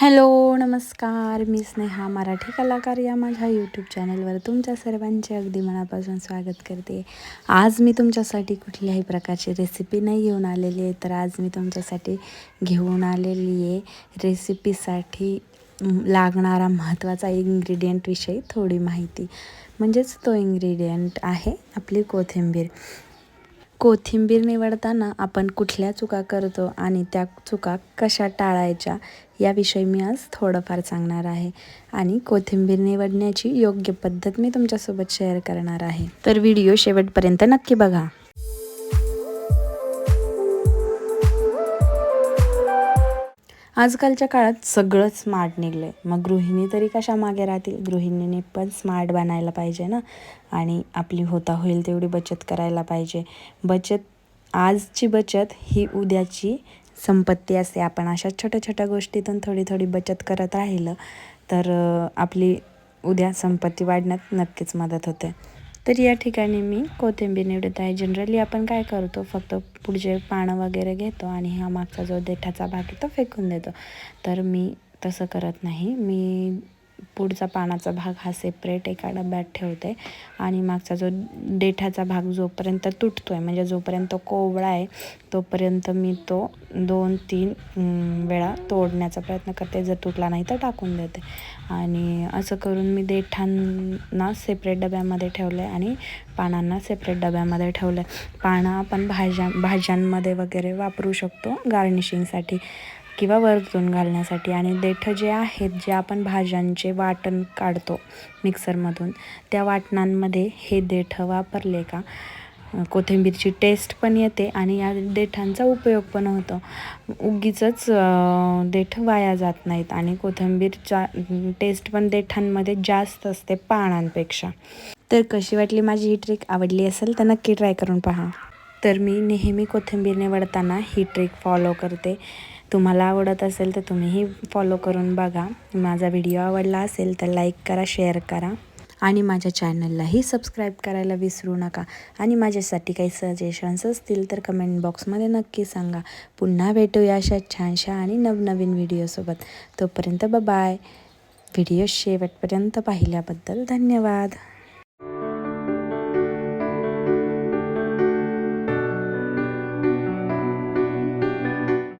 Hello नमस्कार. मी स्नेहा मराठी कलाकार या माझ्या यूट्यूब चॅनलवर तुमच्या सर्वांचे अगदी मनापासून स्वागत करते. आज मी तुमच्यासाठी कुठल्याही प्रकारची रेसिपी नाही घेऊन आलेली आहे तर आज मी तुमच्यासाठी घेऊन आलेली आहे रेसिपीसाठी लागणारा महत्त्वाचा इन्ग्रेडियंटविषयी थोडी माहिती. म्हणजेच तो इन्ग्रेडियंट आहे आपली कोथिंबीर. कोथिंबीर निवडताना आपण कुठल्या चुका करतो आणि त्या चुका कशा टाळायच्या याविषयी मी आज थोडंफार सांगणार आहे. आणि कोथिंबीर निवडण्याची योग्य पद्धत मी तुमच्यासोबत शेअर करणार आहे. तर व्हिडिओ शेवटपर्यंत नक्की बघा. आजकालच्या काळात सगळं स्मार्ट निघलं आहे मग गृहिणी तरी कशा मागे राहतील? गृहिणीने पण स्मार्ट बनायला पाहिजे ना? आणि आपली होता होईल तेवढी बचत करायला पाहिजे. बचत आजची बचत ही उद्याची संपत्ती असते. आपण अशा छोट्या छोट्या गोष्टीतून थोडी थोडी बचत करत राहिलं तर आपली उद्या संपत्ती वाढण्यात नक्कीच मदत होते. तर या ठिकाणी मी कोथिंबीर निवडत आहे. जनरली आपण काय करतो फक्त पुढचे पानं वगैरे घेतो आणि हा मागचा जो देठाचा भाग आहे तो फेकून देतो. तर मी तसं करत नाही. मी पुढचा पानाचा भाग हा सेपरेट एका डब्यात ठेवते. आणि मागचा जो देठाचा भाग जोपर्यंत तुटतो आहे म्हणजे जोपर्यंत कोवळा आहे तोपर्यंत मी तो दोन तीन वेळा तोडण्याचा प्रयत्न करते. जर तुटला नाही तर टाकून देते. आणि असं करून मी देठांना सेपरेट डब्यामध्ये ठेवलं आहे आणि पानांना सेपरेट डब्यामध्ये ठेवलं आहे पानं आपण भाज्या भाज्यांमध्ये वगैरे वापरू शकतो गार्निशिंगसाठी किंवा वरतून घालण्यासाठी आणि देठं जे आहेत जे आपण भाज्यांचे वाटण काढतो मिक्सरमधून त्या वाटणांमध्ये हे देठं वापरले का? कोथिंबीरची टेस्ट पण येते आणि या देठांचा उपयोग पण होतो. उगीच देठ वाया जात नाहीत आणि कोथिंबीरचा टेस्ट पण देठांमध्ये जास्त असते पानांपेक्षा. तर कशी वाटली माझी ही ट्रिक आवडली असेल तर नक्की ट्राय करून पहा. तर मी नेहमी कोथिंबीर निवडताना ही ट्रिक फॉलो करते. तुम्हाला आवडत असेल तर तुम्हीही फॉलो करून बघा. माझा व्हिडिओ आवडला असेल तर लाईक करा शेअर करा. आणि माझ्या चॅनललाही सबस्क्राईब करायला विसरू नका. आणि माझ्यासाठी काही सजेशन्स असतील तर कमेंट बॉक्समध्ये नक्की सांगा. पुन्हा भेटूया अशा छानशा आणि नवनवीन व्हिडिओसोबत तोपर्यंत बाय व्हिडिओ शेवटपर्यंत पाहिल्याबद्दल धन्यवाद.